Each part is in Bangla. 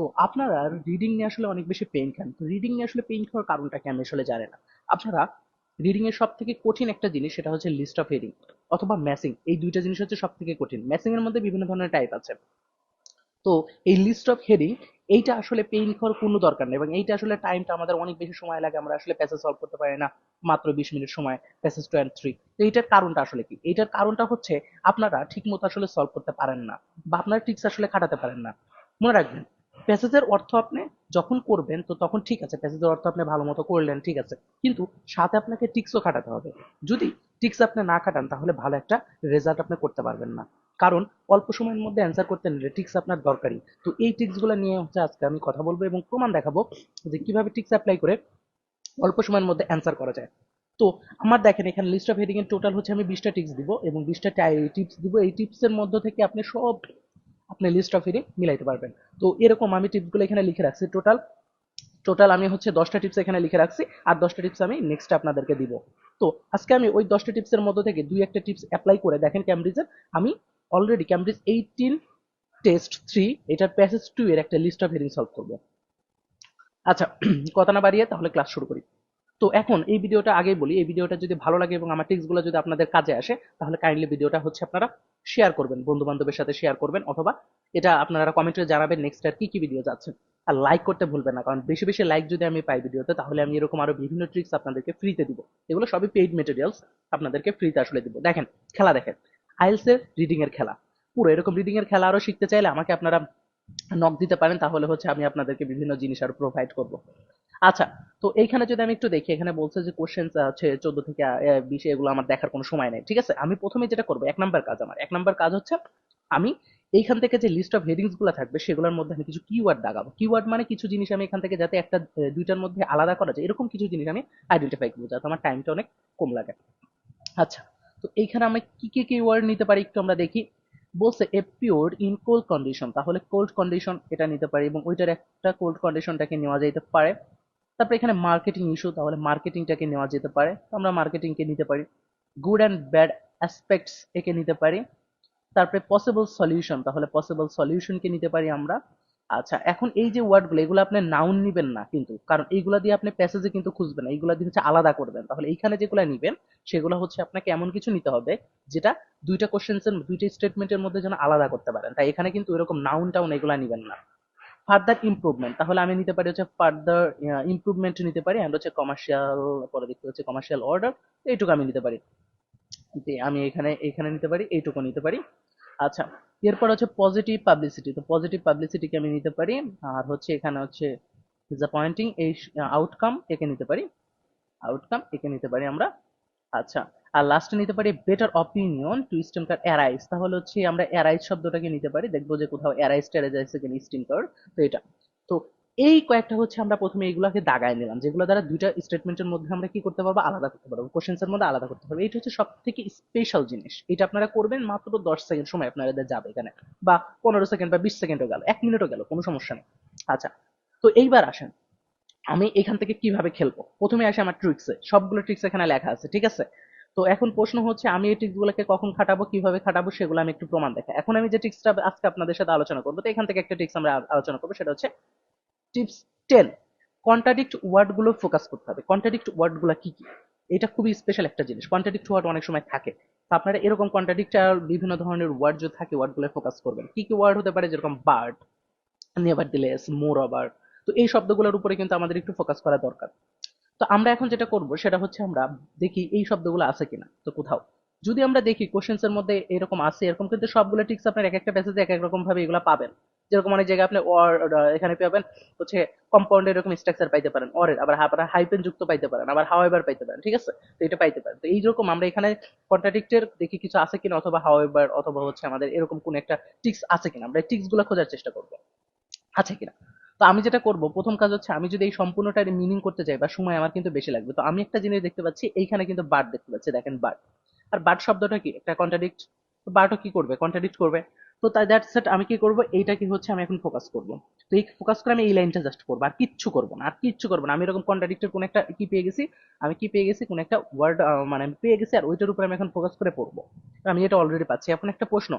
তো আপনারা রিডিং নিয়ে আসলে অনেক বেশি পেইন খান। তো রিডিং নিয়ে আসলে পেইন খাওয়ার কারণটা কি আমি আসলে জানি না। আপনারা রিডিং এর সব থেকে কঠিন একটা জিনিস সেটা হচ্ছে লিস্ট অফ হেডিং অথবা ম্যাসিং এই দুইটা জিনিস হচ্ছে সব থেকে কঠিন। ম্যাসিং এর মধ্যে বিভিন্ন ধরনের টাইপ আছে। তো এই লিস্ট অফ হেডিং এইটা আসলে পেইন খাওয়ার কোনো দরকার নেই এবং এইটা আসলে টাইমটা আমাদের অনেক বেশি সময় লাগে। আমরা আসলে প্যাসেজ সলভ করতে পারি না। মাত্র বিশ মিনিট সময় প্যাসেজ টু অ্যান্ড থ্রি তো এইটার কারণটা আসলে কি? এইটার কারণটা হচ্ছে আপনারা ঠিক মতো আসলে সলভ করতে পারেন না বা আপনারা ট্রিক্স আসলে খাটাতে পারেন না। মনে রাখবেন প্যাসেজের অর্থ আপনি যখন করবেন, তো তখন ঠিক আছে, প্যাসেজের অর্থ আপনি ভালো মতো করলেন, ঠিক আছে। কিন্তু সাথে আপনাকে টিক্সও খাটাতে হবে। যদি টিক্স আপনি না খাটান, তাহলে ভালো একটা রেজাল্ট আপনি করতে পারবেন না। কারণ অল্প সময়ের মধ্যে অ্যান্সার করতে নিলে টিক্স আপনার দরকারি। তো এই টিক্সগুলো নিয়ে হচ্ছে আজকে আমি কথা বলব এবং প্রমাণ দেখাবো যে কীভাবে টিক্স অ্যাপ্লাই করে অল্প সময়ের মধ্যে অ্যান্সার করা যায়। তো আমার দেখেন, এখানে লিস্ট অফ হেডিং এর টোটাল হচ্ছে আমি বিশটা টিপস দিব এবং বিশটা টিপস দিব। এই টিপসের মধ্য থেকে আপনি সব আপনি লিস্ট অফ হেডিং মিলাইতে পারবেন। তো এরকম আমি টিপসগুলো এখানে লিখে রাখছি। টোটাল টোটাল আমি হচ্ছে দশটা টিপস এখানে লিখে রাখছি আর দশটা টিপস আমি নেক্সট আপনাদেরকে দিব। তো আজকে আমি ওই দশটা টিপসের মধ্যে থেকে দুই একটা টিপস অ্যাপ্লাই করে দেখেন ক্যামব্রিজের আমি already Cambridge eighteen test three এটার প্যাসেজ টু এর একটা লিস্ট অফ হেডিং সলভ করব। আচ্ছা কথা না বাড়িয়ে তাহলে ক্লাস শুরু করি। তো এখন এই ভিডিওটা আগেই বলি, এই ভিডিওটা যদি ভালো লাগে এবং আমার টিপসগুলো যদি আপনাদের কাজে আসে, তাহলে কাইন্ডলি ভিডিওটা হচ্ছে আপনারা শেয়ার করবেন বন্ধু বান্ধবের সাথে শেয়ার করবেন, অথবা এটা আপনারা কমেন্টে জানাবেন নেক্সট আর কি কি ভিডিও যাচ্ছে। আর লাইক করতে ভুলবেন না, কারণ বেশি বেশি লাইক যদি আমি পাই ভিডিওতে তাহলে আমি এরকম আরও বিভিন্ন ট্রিক্স আপনাদেরকে ফ্রিতে দিব। এগুলো সবই পেইড মেটেরিয়ালস আপনাদেরকে ফ্রিতে আসলে দিব। দেখেন, খেলা দেখেন আইএলসের রিডিং এর খেলা। পুরো এরকম রিডিং এর খেলা আরও শিখতে চাইলে আমাকে আপনারা নক দিতে পারেন, তাহলে হচ্ছে আমি আপনাদেরকে বিভিন্ন জিনিস আর প্রোভাইড করব। আচ্ছা তো এইখানে যদি আমি একটু দেখি, এখানে বলছে যে কোশ্চেন হচ্ছে চোদ্দ থেকে বিশে, এগুলো আমার দেখার কোনো সময় নেই, ঠিক আছে? আমি প্রথমে যেটা করব, এক নাম্বার কাজ আমার। এক নাম্বার কাজ হচ্ছে, আমি এইখান থেকে যে লিস্ট অফ হেডিংসগুলো থাকবে, সেগুলোর মধ্যে আমি কিছু কিওয়ার্ড দাগাবো কিওয়ার্ড মানে কিছু জিনিস আমি এখান থেকে যাতে একটা দুইটার মধ্যে আলাদা করা যায়, এরকম কিছু জিনিস আমি আইডেন্টিফাই করব, যাতে আমার টাইমটা অনেক কম লাগে। আচ্ছা তো এইখানে আমি কি কি কিওয়ার্ড নিতে পারি একটু আমরা দেখি। বলছে এপিওর ইন কোল্ড কন্ডিশন তাহলে কোল্ড কন্ডিশন এটা নিতে পারে এবং ওইটার একটা কোল্ড কন্ডিশনটাকে নেওয়া যেতে পারে। তারপরে এখানে মার্কেটিং ইস্যু তাহলে মার্কেটিংটাকে নেওয়া যেতে পারে। আমরা মার্কেটিংকে নিতে পারি। গুড অ্যান্ড ব্যাড অ্যাসপেক্টস একে নিতে পারি। তারপরে পসিবল সলিউশন তাহলে পসিবল সলিউশনকে নিতে পারি আমরা। আচ্ছা এখন এই যে ওয়ার্ডগুলো এগুলো আপনি নাউন নিবেন না কিন্তু, কারণ এইগুলা দিয়ে আপনি প্যাসেজে কিন্তু খুঁজবেন না, এইগুলা দিয়ে হচ্ছে আলাদা করবেন। তাহলে এইখানে যেগুলো নিবেন, সেগুলো হচ্ছে আপনাকে এমন কিছু নিতে হবে, যেটা দুইটা কোশ্চেন্সের দুইটা স্টেটমেন্টের মধ্যে যেন আলাদা করতে পারেন। তাই এখানে কিন্তু এরকম নাউন টাউন এগুলা নিবেন না। ফার্দার ইমপ্রুভমেন্ট তাহলে আমি নিতে পারি হচ্ছে ফার্দার ইমপ্রুভমেন্ট নিতে পারি অ্যান্ড হচ্ছে কমার্শিয়াল পরে দেখতে হচ্ছে কমার্শিয়াল অর্ডার এইটুকু আমি নিতে পারি। আমি এখানে এখানে নিতে পারি, এইটুকু নিতে পারি। আচ্ছা এরপর হচ্ছে পজিটিভ পাবলিসিটি তো পজিটিভ পাবলিসিটিকে আমি নিতে পারি, আর হচ্ছে এখানে হচ্ছে ডিসঅ্যাপয়েন্টিং এই আউটকাম একে নিতে পারি আউটকাম একে নিতে পারি আমরা আচ্ছা আর লাস্টে নিতে পারি better opinion to steam car car arise তাহলে হচ্ছে আমরা অ্যারাইজ শব্দটাকে নিতে পারি, দেখব যে কোথাও অ্যারাইজ ট্যারাইজ আছে কিনা ইস্টার্ন কার তো এটা, তো এই কয়েকটা হচ্ছে আমরা প্রথমে এইগুলোকে দাগায় নিলাম, যেগুলো দ্বারা দুইটা স্টেটমেন্টের মধ্যে আমরা কি করতে পারব? আলাদা করতে পারব। কোশ্চেন্স এর মধ্যে আলাদা করতে পারব। এটা হচ্ছে সব থেকে স্পেশাল জিনিস। এটা আপনারা করবেন মাত্র দশ সেকেন্ড সময় আপনাদের যাবে এখানে। বা পনেরো সেকেন্ড বা বিশ সেকেন্ডও গেল। এক মিনিটও গেল, কোনো সমস্যা নেই। আচ্ছা তো এইবার আসেন। আমি এখান থেকে কীভাবে খেলব? প্রথমে আসে আমার ট্রিক্সে সবগুলো ট্রিক্স এখানে লেখা আছে, ঠিক আছে? তো এখন প্রশ্ন হচ্ছে, আমি এই ট্রিক্সগুলোকে কখন খাটাবো, কীভাবে খাটাবো, সেগুলো আমি একটু প্রমাণ দেখা এখন আমি যে ট্রিক্সটা আজকে আপনাদের সাথে আলোচনা করব, তো এখান থেকে একটা ট্রিক্স আমরা আলোচনা করব। সেটা হচ্ছে টিপস টেন কন্ট্রাডিক্ট ওয়ার্ডগুলো ফোকাস করতে হবে। কন্ট্রাডিক্ট ওয়ার্ডগুলো কি কি? এটা খুবই স্পেশাল একটা জিনিস। কন্ট্রাডিক্ট ওয়ার্ড অনেক সময় থাকে। তো আপনারা এরকম কন্ট্রাডিক্ট বিভিন্ন ধরনের ওয়ার্ড যদি থাকে ওয়ার্ডগুলো ফোকাস করবেন। কি কি ওয়ার্ড হতে পারে? যেরকম বার্ড নেভার দিলেস মোর ওভার তো এই শব্দগুলোর উপরে কিন্তু আমাদের একটু ফোকাস করা দরকার। তো আমরা এখন যেটা করব, সেটা হচ্ছে আমরা দেখি এই শব্দগুলো আছে কিনা। তো কোথাও। যদি আমরা দেখি কোশ্চেন্স এর মধ্যে এরকম আছে, এরকম কিন্তু সবগুলো টিক্স আপনার এক একটা প্যাসেজে এক এক রকম ভাবে এগুলো পাবেন। যেরকম অনেক জায়গায় আপনি ওয়ার্ড এখানে পাবেন হচ্ছে কম্পাউন্ড এরকম স্ট্রাকচার পাইতে পারেন অরের আবার আপনারা হাইপেন যুক্ত পাইতে পারেন, আবার হাওয়েবার পাইতে পারেন, ঠিক আছে? তো এটা পাইতে পারেন। তো এইরকম আমরা এখানে কন্ট্রাডিক্টের দেখি কিছু আছে কিনা অথবা হাওয়েবার অথবা হচ্ছে আমাদের এরকম কোন একটা টিক্স আছে কিনা, আমরা টিক্সগুলো খোঁজার চেষ্টা করব। আছে কিনা? তো আমি যেটা করব, প্রথম কাজ হচ্ছে আমি যদি এই সম্পূর্ণটার মিনিং করতে চাই বা সময় আমার কিন্তু বেশি লাগবে, তো আমি একটা জিনিস দেখতে পাচ্ছি, এইখানে কিন্তু বার্ড দেখতে পাচ্ছি, দেখেন বার্ড আর বার্ড শব্দটা কি? একটা কন্ট্রাডিক্ট বার্ডও কি করবে? কন্ট্রাডিক্ট করবে। তো তাই দ্যাট সেট আমি কি করব? এইটা কি হচ্ছে? আমি এখন ফোকাস করব। তো এই ফোকাস করে আমি এই লাইনটা জাস্ট করব। আর কিচ্ছু করব না, আর কিচ্ছু করব না। আমি এরকম কন্ট্রাডিক্টের কোন একটা কি পেয়ে গেছি? আমি কি পেয়ে গেছি? কোন একটা ওয়ার্ড মানে আমি পেয়ে গেছি, আর ওইটার উপরে আমি এখন ফোকাস করে পড়ব। আমি এটা অলরেডি পাচ্ছি। এখন একটা প্রশ্ন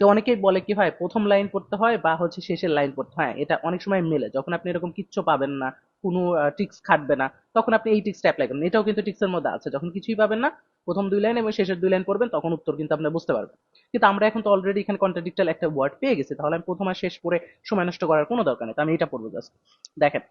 যে অনেকেই বলে কি হয় প্রথম লাইন পড়তে হয় বা হচ্ছে শেষের লাইন পড়তে হয়। এটা অনেক সময় মেলে। যখন আপনি এরকম কিচ্ছু পাবেন না, কোনো টিক্স খাটবে না, তখন আপনি এই টিক্সটা অ্যাপ্লাই করেন। এটাও কিন্তু টিক্সের মধ্যে আছে। যখন কিছুই পাবেন না, প্রথম দুই লাইন এবং শেষের দুই লাইন পড়বেন, তখন উত্তর কিন্তু আপনি বুঝতে পারবেন। কিন্তু আমরা এখন তো অলরেডি এখানে কন্ট্রাডিক্টাল একটা ওয়ার্ড পেয়ে গেছি। তাহলে আমি প্রথম আর শেষ পড়ে সময় নষ্ট করার কোনো দরকার নেই। তো আমি এটা পড়ব জাস্ট দেখেন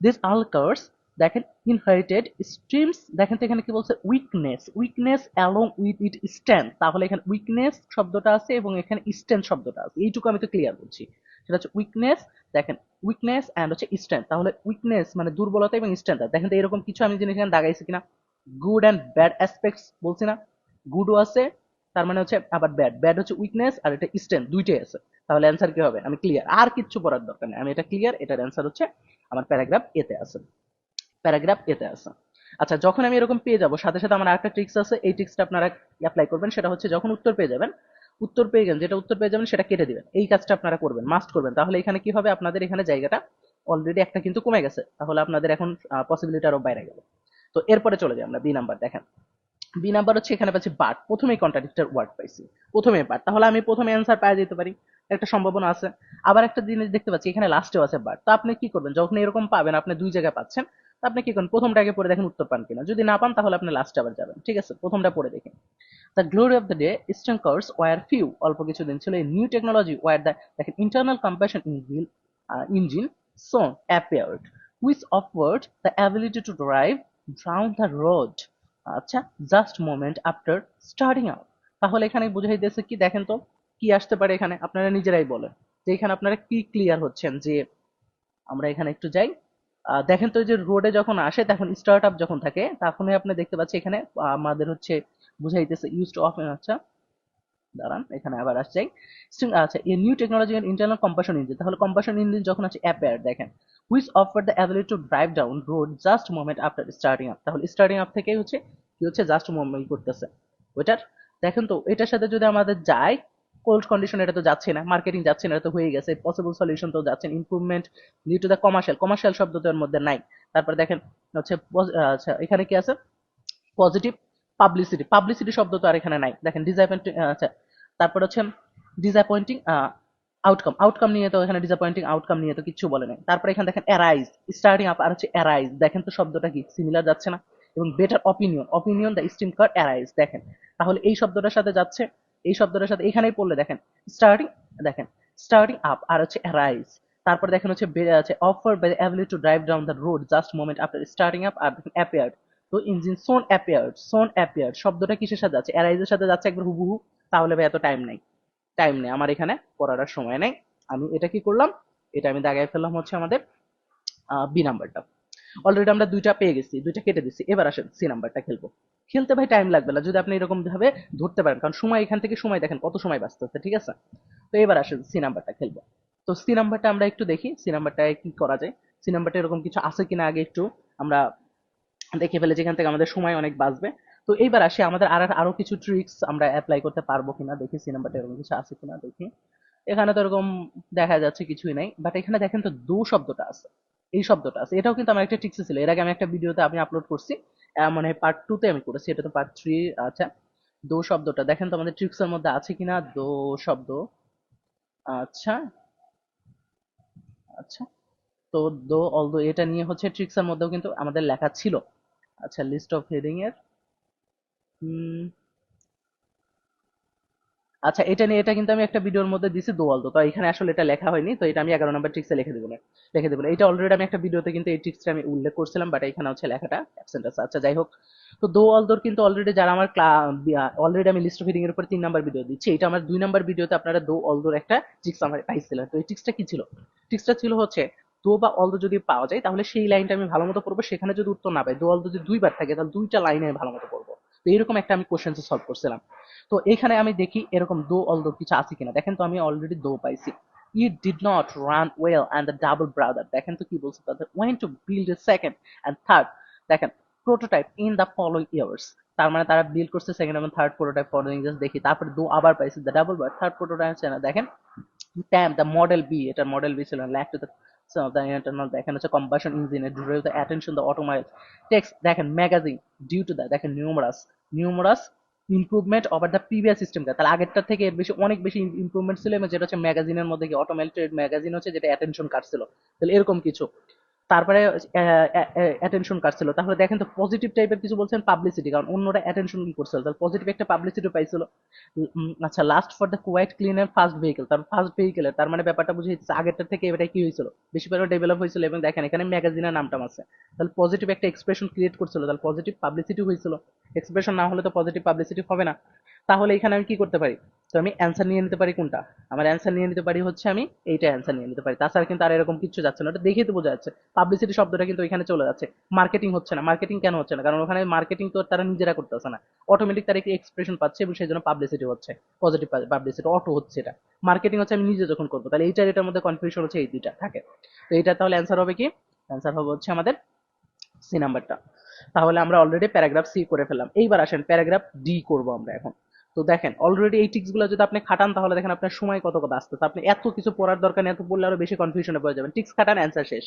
দিস আলকার্স দেখেন ইনহারিটেড স্ট্রিমস দেখেন তো এখানে কি বলছে weakness weakness along with it stand তাহলে এখানে উইকনেস শব্দটা আছে এবং এখানে স্ট্যান্ড শব্দটা আছে। এইটুকু আমি তো ক্লিয়ার বলছি। সেটা হচ্ছে উইকনেস দেখেন উইকনেস অ্যান্ড হচ্ছে স্ট্যান্ড তাহলে উইকনেস মানে দুর্বলতা এবং স্ট্যান্ড দেখেন তো এরকম কিছু আমি জিনিস এখানে দাগাইছি কিনা? গুড অ্যান্ড ব্যাড অ্যাসপেক্টস বলছি না? গুডও আছে, তার মানে হচ্ছে আবার ব্যাড ব্যাড হচ্ছে উইকনেস আর এটা স্ট্যান্ড দুইটাই আছে। তাহলে অ্যান্সার কি হবে? আমি ক্লিয়ার আর কিচ্ছু পড়ার দরকার নেই। আমি এটা ক্লিয়ার এটার অ্যান্সার হচ্ছে আমার প্যারাগ্রাফ এতে আছে। প্যারাগ্রাফ এতে আছে। আচ্ছা যখন আমি এরকম পেয়ে যাব, সাথে সাথে আমার একটা ট্রিক্স আছে, এই ট্রিক্সটা আপনারা অ্যাপ্লাই করবেন, সেটা হচ্ছে যখন উত্তর পেয়ে যাবেন, উত্তর পেয়ে গেলেন যেটা উত্তর পেয়ে যাবেন, সেটা কেটে দিবেন। এই কাজটা আপনারা করবেন মাস্ট করবেন। তাহলে এখানে কি হবে? আপনাদের এখানে জায়গাটা অলরেডি একটা কিন্তু কমে গেছে। তাহলে আপনাদের এখন পসিবিলিটি আরও বাইরে গেল। তো এরপরে চলে যাই আমরা বি নাম্বার দেখেন। বি নাম্বার হচ্ছে এখানে পাচ্ছি বাট প্রথমেই কন্ট্রাডিক্টর ওয়ার্ড পাইছি। প্রথমে বাট তাহলে আমি প্রথমে অ্যান্সার পাওয়া যেতে পারি। একটা সম্ভাবনা আছে। আবার একটা জিনিস দেখতে পাচ্ছি, এখানে লাস্টেও আছে বাট তো আপনি কি করবেন? যখন এরকম পাবেন, আপনি দুই জায়গায় পাচ্ছেন আপনি কি করেন প্রথমটা আগে পড়ে দেখেন উত্তর পান কিনা। যদি না পান, তাহলে আপনি লাস্টে আবার যাবেন। ঠিক আছে? প্রথমটা পড়ে দেখেন। The glory of the day eastern cars were few অল্প কিছু দিন ছিল, এই নিউ টেকনোলজি ওয়ার দ্য দেখেন internal combustion engine engine soon appeared, which offered the ability to drive down the road আচ্ছা just moment after starting out তাহলে এখানে বুঝাই দিয়েছে কি? দেখেন তো কি আসতে পারে এখানে? আপনারা নিজেরাই বলেন। যে এখানে আপনারা কি ক্লিয়ার হচ্ছেন যে আমরা এখানে একটু যাই? দেখেন তো যে রোডে যখন আসে, তখন স্টার্ট আপ যখন থাকে, তখনই আপনি দেখতে পাচ্ছি এখানে, আমাদের হচ্ছে বুঝাইতেছে ইউজ টু অফ আচ্ছা দাঁড়ান, এখানে আবার আসছে। আচ্ছা a new technology and internal combustion engine তাহলে কম্পাশন ইঞ্জিন যখন আছে অ্যাপেয়ার দেখেন। Which offer the ability to drive down road just moment after starting up তাহলে স্টার্টিং আপ থেকেই হচ্ছে, কি হচ্ছে জাস্ট মোমেন্ট করতেছে। ওইটার দেখেন তো, এটার সাথে যদি আমাদের যায় কোল্ড কন্ডিশন এটা তো যাচ্ছে না মার্কেটিং যাচ্ছে না, এটা তো হয়ে গেছে পসিবল সলিউশন তো যাচ্ছে improvement due to the commercial commercial শব্দ তো এর মধ্যে নাই। তারপর দেখেন হচ্ছে আচ্ছা এখানে কি আছে? পজিটিভ পাবলিসিটি পাবলিসিটি শব্দ তো আর এখানে নাই। দেখেন ডিসঅ্যাপয়েন্টিং আচ্ছা তারপর হচ্ছে ডিসঅ্যাপয়েন্টিং আউটকাম আউটকাম নিয়ে তো এখানে ডিসঅ্যাপয়েন্টিং আউটকাম নিয়ে তো কিছু বলে নাই। তারপর এখানে দেখেন অ্যারাইজ স্টার্টিং আপ আর হচ্ছে অ্যারাইজ দেখেন তো শব্দটা কি? সিমিলার যাচ্ছে না। এবং better opinion opinion the steam car arise দেখেন। তাহলে এই শব্দটার সাথে যাচ্ছে এই শব্দটার সাথে এখানেই পড়লে দেখেন স্টার্টিং দেখেন স্টার্টিং আপ আর হচ্ছে অ্যারাইজ তারপর দেখেন হচ্ছে বে- আছে offer by ability to drive down the road just moment after starting up আর দেখেন অ্যাপিয়ার্ড তো engine soon appeared soon appeared শব্দটা কিসের সাথে যাচ্ছে? অ্যারাইজের সাথে যাচ্ছে একবার হুবহু, তাহলে ভাই এত টাইম নেই টাইম নেই, আমার এখানে পড়ার সময় নেই, আমি এটা কি করলাম? এটা আমি দাগায় ফেললাম হচ্ছে আমাদের বি নাম্বারটা অলরেডি আমরা দুইটা পেয়ে গেছি, দুইটা কেটে দিচ্ছি এবার আসেন সি নাম্বারটা খেলব। খেলতে ভাই টাইম লাগবে না, যদি আপনি এরকম ভাবে ধরতে পারেন, কারণ সময় এখান থেকে সময় দেখেন, কত সময় বাঁচতেছে ঠিক আছে? তো এবার আসেন সি নাম্বারটা খেলব। তো সি নাম্বারটা আমরা একটু দেখি সি নাম্বারটায় কি করা যায়? সি নাম্বারটা এরকম কিছু আছে কিনা আগে একটু আমরা দেখে ফেলে, যেখান থেকে আমাদের সময় অনেক বাঁচবে। তো এইবার আসি, আমাদের আর আরও কিছু ট্রিক্স আমরা অ্যাপ্লাই করতে পারব কিনা, দেখি সি নাম্বারটা এরকম কিছু আছে কিনা, দেখি। এখানে তো এরকম দেখা যাচ্ছে কিছুই নাই বাট এখানে দেখেন তো দু শব্দটা আছে। এই শব্দটা আছে। এটাও কিন্তু আমার একটা ট্রিক্স ছিল। এর আগে আমি একটা ভিডিওতে আমি আপলোড করছি। মানে পার্ট টু তে আমি করেছি। এটা তো পার্ট থ্রি আচ্ছা দো শব্দটা। দেখেন তো আমাদের ট্রিক্স এর মধ্যে আছে কিনা? দো শব্দ। আচ্ছা। আচ্ছা। তো দো অলদো এটা নিয়ে হচ্ছে ট্রিক্স এর মধ্যেও কিন্তু আমাদের লেখা ছিল। আচ্ছা লিস্ট অফ হেডিং এর। আচ্ছা এটা নিয়ে, এটা কিন্তু আমি একটা ভিডিওর মধ্যে দিছি দোয়াল তো এখানে আসলে এটা লেখা হয়নি, তো এটা আমি এগারো নম্বর ট্রিক্সে লিখে দেবো না, লিখে দেবো এটা অলরেডি আমি একটা ভিডিওতে কিন্তু এই ট্রিক্সটা আমি উল্লেখ করছিলাম বাট এখানে হচ্ছে লেখাটা অ্যাবসেন্ট আছে। আচ্ছা যাই হোক, তো দো অলদোর কিন্তু অলরেডি যারা আমার অলরেডি আমি লিস্ট অফ হিডিং এর উপর তিন নাম্বার ভিডিও দিচ্ছি, এটা আমার দুই নাম্বার ভিডিওতে আপনারা দো অলদোর একটা ট্রিক্স আমার পাইছিলেন। তো এই ট্রিক্সটা কি ছিল? ট্রিক্সটা ছিল হচ্ছে দো বা অলদো যদি পাওয়া যায়, তাহলে সেই লাইনটা আমি ভালো মতো পড়ব, সেখানে যদি উত্তর না পাই দো অলদো যদি দুইবার থাকে, তাহলে দুইটা লাইনে আমি ভালো মতো তো এরকম একটা আমি কোশ্চেন সলভ করছিলাম তো এখানে আমি দেখি এরকম দো অলদো কিছু আছে কিনা দেখেন তো আমি অলরেডি দো পাইছি It did not run well and the double brother দেখেন তো কি বলছে তাদের went to build a second and third দেখেন prototype in the following years তার মানে তারা বিল্ড করছে সেকেন্ড এবং থার্ড প্রোটোটাইপ ফলোইং জাস্ট দেখি তারপরে দো আবার পাইছে the double brother third prototype আছে না দেখেন ট্যাম দ্য মডেল বি এটা মডেল বি ছিল ল্যাক টু দ্য internal দেখেন হচ্ছে combustion engine it drew the attention the automobiles text দেখেন magazine due to that দেখেন numerous numerous improvement over the previous সিস্টেমটা তাহলে আগেরটার থেকে এর বেশি, অনেক বেশি ইমপ্রুভমেন্ট ছিল এবং যেটা হচ্ছে ম্যাগাজিনের মধ্যে কি অটোমেটেড ম্যাগাজিন হচ্ছে, যেটা অ্যাটেনশন কাটছিল। তাহলে এরকম কিছু। তারপরে অ্যাটেনশন কাটছিল। তাহলে দেখেন তো পজিটিভ টাইপের কিছু বলছেন পাবলিসিটি কারণ অন্যরা অ্যাটেনশন কি করছিল? তাহলে পজিটিভ একটা পাবলিসিটি পাইছিল। আচ্ছা last for the quite clean and fast vehicle তার ফার্স্ট ভেহিকেলের তার মানে ব্যাপারটা বুঝে যাচ্ছে আগেরটার থেকে এটা কি হয়েছিল? বেশি পরিমাণে ডেভেলপ হয়েছিল এবং দেখেন, এখানে ম্যাগাজিনের নামটাম আছে। তাহলে পজিটিভ একটা এক্সপ্রেশন ক্রিয়েট করছিল, তাহলে পজিটিভ পাবলিসিটি হয়েছিল। এক্সপ্রেশন না হলে তো পজিটিভ পাবলিসিটি হবে না। তাহলে এখানে আমি কি করতে পারি? তো আমি অ্যান্সার নিয়ে নিতে পারি কোনটা? আমার অ্যান্সার নিয়ে নিতে পারি হচ্ছে আমি এইটা অ্যান্সার নিয়ে নিতে পারি। তাছাড়া কিন্তু আর এরকম কিছু যাচ্ছে না, ওটা দেখেই তো বোঝা যাচ্ছে। পাবলিসিটি শব্দটা কিন্তু এখানে চলে যাচ্ছে। মার্কেটিং হচ্ছে না। মার্কেটিং কেন হচ্ছে না? কারণ ওখানে মার্কেটিং তো তারা নিজেরা করতেছে না। অটোমেটিক তারা একটি এক্সপ্রেশন পাচ্ছে এবং সেই জন্য পাবলিসিটি হচ্ছে। পজিটিভ পাবলিসিটি অটো হচ্ছে এটা। মার্কেটিং হচ্ছে আমি নিজে যখন করব, তাহলে এইটার, এটার মধ্যে কনফিউশন হচ্ছে এই দুইটা থাকে। তো এটা তাহলে অ্যান্সার হবে কি? অ্যান্সার হবে হচ্ছে আমাদের সি নাম্বারটা তাহলে আমরা অলরেডি প্যারাগ্রাফ সি করে ফেললাম। এইবার আসেন প্যারাগ্রাফ ডি করব আমরা এখন। তো দেখেন অলরেডি এই টিক্সগুলো যদি আপনি খাটান, তাহলে দেখেন আপনার সময় কত কত আসতেছে। আপনি এত কিছু পড়ার দরকার নেই, এত পড়লে আরও বেশি কনফিউশনে পড়ে যাবেন। টিক্স খাটান অ্যান্সার শেষ।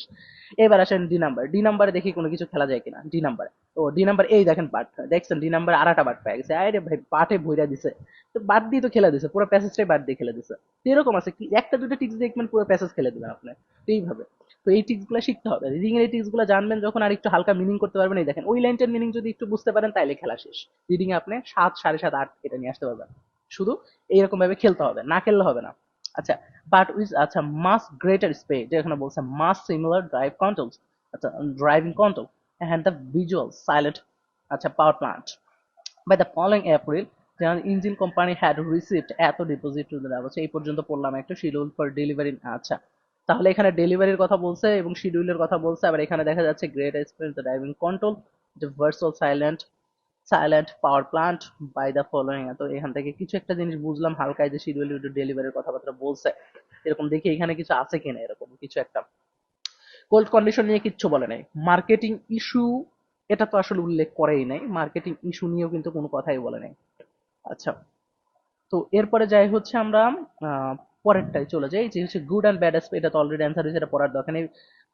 এবার আসেন ডি নাম্বার ডি নাম্বারে দেখি কোনো কিছু খেলা যায় কিনা। ডি নাম্বার ও ডি নাম্বার এই দেখেন বাট দেখছেন ডি নাম্বার আরাটা বাট পেয়ে গেছে। আরে ভাই বাটে ভইরা দিছে। তো বাদ দিয়ে তো খেলে দিছে, পুরো প্যাসেজটাই বাদ দিয়ে খেলে দিছে। এরকম আছে কি? একটা দুটো টিক্স দেখবেন, পুরো প্যাসেজ খেলে দিবেন আপনি। এইভাবে। তো এই টিক্সগুলো শিখতে হবে। রিডিং এর এই টিক্স জানবেন যখন আর একটু হালকা মিনিং করতে পারবেন। এই দেখেন, ওই লাইনটার মিনিং যদি একটু বুঝতে পারেন, তাইলে খেলা শেষ। রিডিং এ আপনি সাত, সাড়ে সাত, আট এটা নিয়ে আসতে পারবেন। শুধু এইরকম ভাবে খেলতে হবে, না খেললে হবে না। আচ্ছা বাট উইজ আচ্ছা মাস গ্রেটার স্পিড এখানে বলছে মাস সিমিলার ড্রাইভ কন্ট্রোলস আচ্ছা driving control and the visual silent আচ্ছা power plant by the following April the engine company had received এত ডিপোজিট টু দ্য এই পর্যন্ত পড়লাম একটা শিডিউল ফর ডেলিভারি আচ্ছা। তাহলে এখানে ডেলিভারির কথা বলছে এবং শিডিউলের কথা বলছে। আবার এখানে দেখা যাচ্ছে great experience driving control virtual silent silent power plant by the following তো এখান থেকে কিছু একটা জিনিস বুঝলাম হালকা যে শিডিউল ডেলিভারির কথাবার্তা বলছে। এরকম দেখি এখানে কিছু আছে কিনা এরকম কিছু একটা। কোল্ড কন্ডিশন নিয়ে কিচ্ছু বলে নাই। মার্কেটিং ইস্যু এটা তো আসলে উল্লেখ করেই নাই। মার্কেটিং ইস্যু নিয়েও কিন্তু কোনো কথাই বলে নাই। আচ্ছা। তো এরপরে যাই হচ্ছে আমরা পরেরটায় চলে যাই যে হচ্ছে গুড অ্যান্ড ব্যাড এটা তো অলরেডি অ্যান্সার হয়েছে, এটা পড়ার দরকার নেই।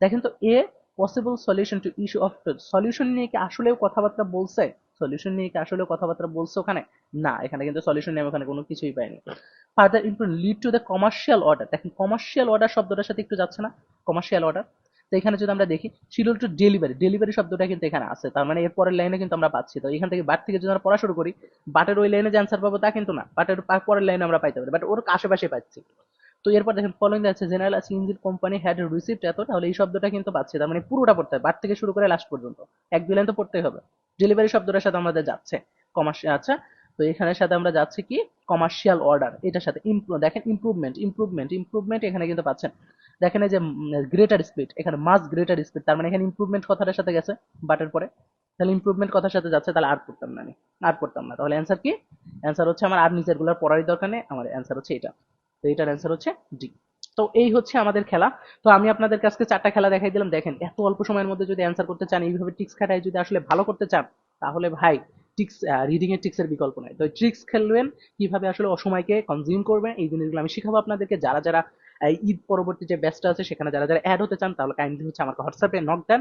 দেখেন তো a possible solution to issue of solution নিয়ে কি আসলেও কথাবার্তা বলছে? সলিউশন নিয়ে কি আসলে কথাবার্তা বলছে ওখানে? না, এখানে কিন্তু সলিউশন নিয়ে ওখানে কোনো কিছুই পাইনি। Further improve lead to the commercial order দেখেন কমার্শিয়াল অর্ডার শব্দটার সাথে একটু যাচ্ছে না? কমার্শিয়াল অর্ডার তো এখানে যদি আমরা দেখি, শিডিউল টু ডেলিভারি ডেলিভারি শব্দটা কিন্তু এখানে আছে। তার মানে এর পরের লাইনে কিন্তু আমরা পাচ্ছি। তো এখান থেকে বাট থেকে যদি আমরা পড়া শুরু করি, বাটের ওই লাইনে যে অ্যান্সার পাবো তা কিন্তু না। বাটের পরের লাইনে আমরা পাইতে পারি। বাট ওর আশেপাশে পাচ্ছি। তো এরপর দেখেন ফলোইং আছে জেনারেল আছে ইঞ্জিন কোম্পানি হ্যাড রিসিভড এত, তাহলে এই শব্দটা কিন্তু পাচ্ছি। তার মানে পুরোটা পড়তে হবে। বাট থেকে শুরু করে লাস্ট পর্যন্ত। এক দুই লাইন তো পড়তেই হবে। ডেলিভারি শব্দটার সাথে আমাদের যাচ্ছে। কমার্শিয়াল আচ্ছা তো এখানের সাথে আমরা যাচ্ছি কি? কমার্শিয়াল অর্ডার এটার সাথে দেখেন ইমপ্রুভমেন্ট ইমপ্রুভমেন্ট ইমপ্রুভমেন্ট এখানে কিন্তু পাচ্ছেন। দেখেন এই যে গ্রেটার স্পিড এখানে মাস গ্রেটার স্পিড তার মানে এখানে ইমপ্রুভমেন্ট কথাটার সাথে গেছে বাটের পরে তাহলে ইমপ্রুভমেন্ট কথার সাথে যাচ্ছে, তাহলে আর পড়তাম না আমি, আর পড়তাম না। তাহলে অ্যান্সার কি? অ্যান্সার হচ্ছে আমার আর নিচেরগুলোর পড়ারই দরকার নেই, আমার অ্যান্সার হচ্ছে এটা। তো এটার অ্যান্সার হচ্ছে ডি তো এই হচ্ছে আমাদের খেলা। তো আমি আপনাদের কাছে চারটা খেলা দেখাই দিলাম। দেখেন, এত অল্প সময়ের মধ্যে যদি অ্যান্সার করতে চান, এইভাবে টিক্স খাটায় যদি আসলে ভালো করতে চান, তাহলে ভাই টিক্স রিডিং এর টিক্সের বিকল্প নাই। তো ট্রিক্স খেলবেন, কীভাবে আসলে অসময়কে কনজিউম করবেন, এই জিনিসগুলো আমি শিখাবো আপনাদেরকে। যারা যারা ঈদ পরবর্তী যে ব্যাচটা আছে, সেখানে যারা যারা অ্যাড হতে চান, তাহলে কাইন্ডলি হচ্ছে আমাকে হোয়াটসঅ্যাপে নক দেন।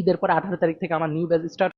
ঈদের পরে আঠারো তারিখ থেকে আমার নিউ ব্যাচ স্টার্ট